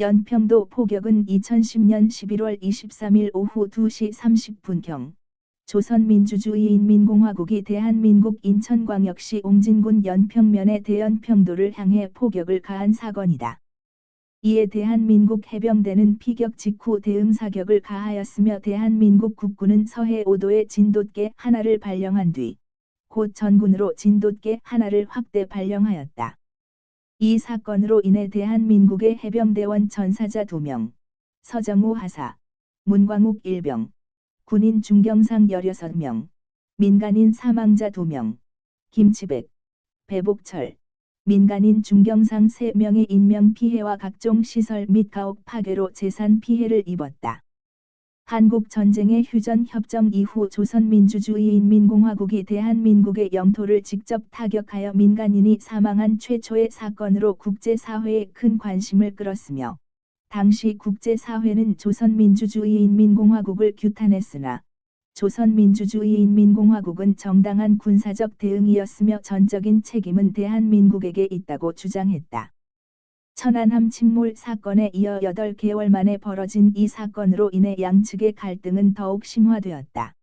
연평도 포격은 2010년 11월 23일 오후 2시 30분경 조선민주주의인민공화국이 대한민국 인천광역시 옹진군 연평면의 대연평도를 향해 포격을 가한 사건이다. 이에 대한민국 해병대는 피격 직후 대응 사격을 가하였으며 대한민국 국군은 서해 5도의 진돗개 하나를 발령한 뒤 곧 전군으로 진돗개 하나를 확대 발령하였다. 이 사건으로 인해 대한민국의 해병대원 전사자 2명, 서정우 하사, 문광욱 일병, 군인 중경상 16명, 민간인 사망자 2명, 김치백, 배복철, 민간인 중경상 3명의 인명 피해와 각종 시설 및 가옥 파괴로 재산 피해를 입었다. 한국 전쟁의 휴전 협정 이후 조선민주주의인민공화국이 대한민국의 영토를 직접 타격하여 민간인이 사망한 최초의 사건으로 국제사회에 큰 관심을 끌었으며 당시 국제사회는 조선민주주의인민공화국을 규탄했으나 조선민주주의인민공화국은 정당한 군사적 대응이었으며 전적인 책임은 대한민국에게 있다고 주장했다. 천안함 침몰 사건에 이어 8개월 만에 벌어진 이 사건으로 인해 양측의 갈등은 더욱 심화되었다.